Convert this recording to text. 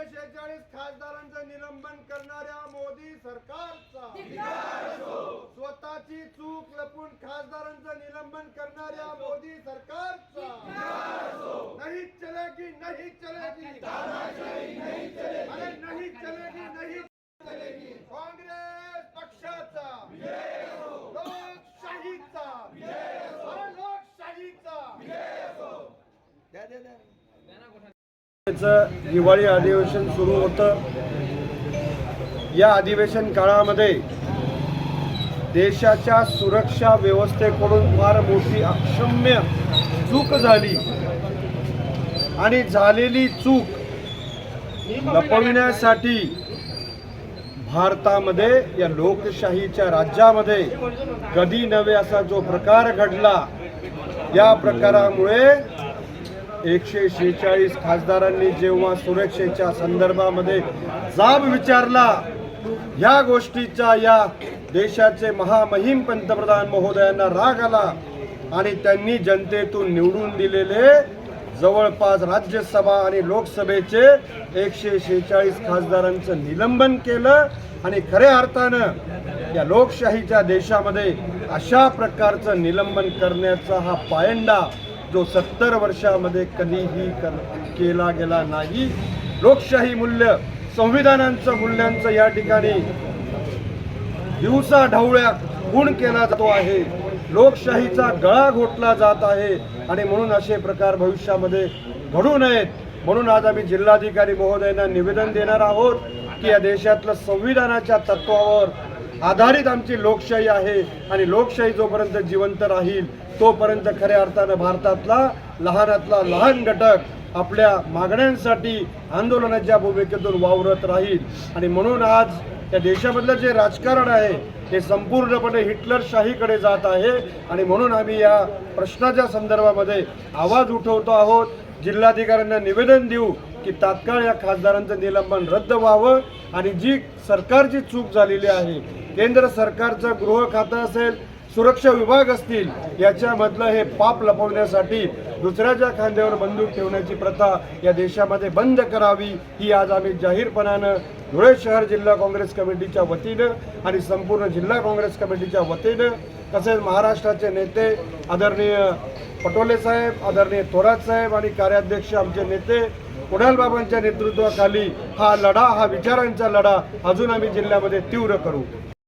एकशे शेहेचाळीस खासदारांचं निलंबन करणाऱ्या मोदी सरकारचा. स्वतःची चूक लपून खासदारांचं निलंबन करणाऱ्या मोदी सरकारचा. नाही चलेगी नाही चलेगी. अरे नाही चलेगी नाही चलेगी काँग्रेस पक्षाचा लोकशाहीचा अरे लोकशाहीचा द्या द्या द्या चं हिवाळी अधिवेशन सुरू होतं. या अधिवेशन काळामध्ये देशाच्या सुरक्षा व्यवस्थेकडून फार मोठी अक्षम्य चूक झाली. आणि झालेली चूक लपविण्यासाठी भारतामध्ये या लोकशाहीच्या राज्यामध्ये कधी नव्हे असा जो प्रकार घडला या प्रकारामुळे एकशे शेहेचाळीस खासदारांनी जेव्हा सुरक्षेच्या संदर्भामध्ये जाब विचारला ह्या गोष्टीचा या देशाचे महामहिम पंतप्रधान महोदयांना राग आला आणि त्यांनी जनतेतून निवडून दिलेले जवळपास राज्यसभा आणि लोकसभेचे एकशे शेहेचाळीस खासदारांचं निलंबन केलं आणि खऱ्या अर्थानं या लोकशाहीच्या देशामध्ये अशा प्रकारचं निलंबन करण्याचा हा पायंडा जो सत्तर वर्षामध्ये कधीही कर- केला गेला नाही. लोकशाही मूल्य संविधानांचं मूल्यांचं या ठिकाणी दिवसा ढवळ्या गुण केला जातो आहे. लोकशाहीचा गळा घोटला जात आहे आणि म्हणून असे प्रकार भविष्यामध्ये घडू नयेत. म्हणून आज आम्ही जिल्हाधिकारी महोदयांना निवेदन देणार आहोत की या देशातलं संविधानाच्या तत्वावर आधारित आमची लोकशाही आहे आणि लोकशाही जोपर्यंत जिवंत राहील तोपर्यंत खऱ्या अर्थानं भारतातला लहानातला लहान घटक आपल्या मागण्यांसाठी आंदोलनाच्या भूमिकेतून वावरत राहील. आणि म्हणून आज त्या देशामधलं जे राजकारण आहे ते संपूर्णपणे हिटलरशाहीकडे जात आहे. आणि म्हणून आम्ही या प्रश्नाच्या संदर्भामध्ये आवाज उठवतो आहोत. जिल्हाधिकाऱ्यांना निवेदन देऊ. की तात्काळ या खासदारांचं निलंबन रद्द व्हावं आणि जी सरकारची चूक झालेली आहे केंद्र सरकारचं गृह खातं असेल सुरक्षा विभाग असतील याच्यामधलं हे पाप लपवण्यासाठी दुसऱ्याच्या खांद्यावर बंदूक ठेवण्याची प्रथा या देशामध्ये बंद करावी ही आज आम्ही जाहीरपणानं धुळे शहर जिल्हा काँग्रेस कमिटीच्या वतीनं आणि संपूर्ण जिल्हा काँग्रेस कमिटीच्या वतीनं तसेच महाराष्ट्राचे नेते आदरणीय पटोले साहेब आदरणीय थोरात साहेब आणि कार्याध्यक्ष आमचे नेते कुणाल बाबांच्या नेतृत्वाखाली हा लढा हा विचारांचा लढा अजून आम्ही जिल्ह्यामध्ये तीव्र करू.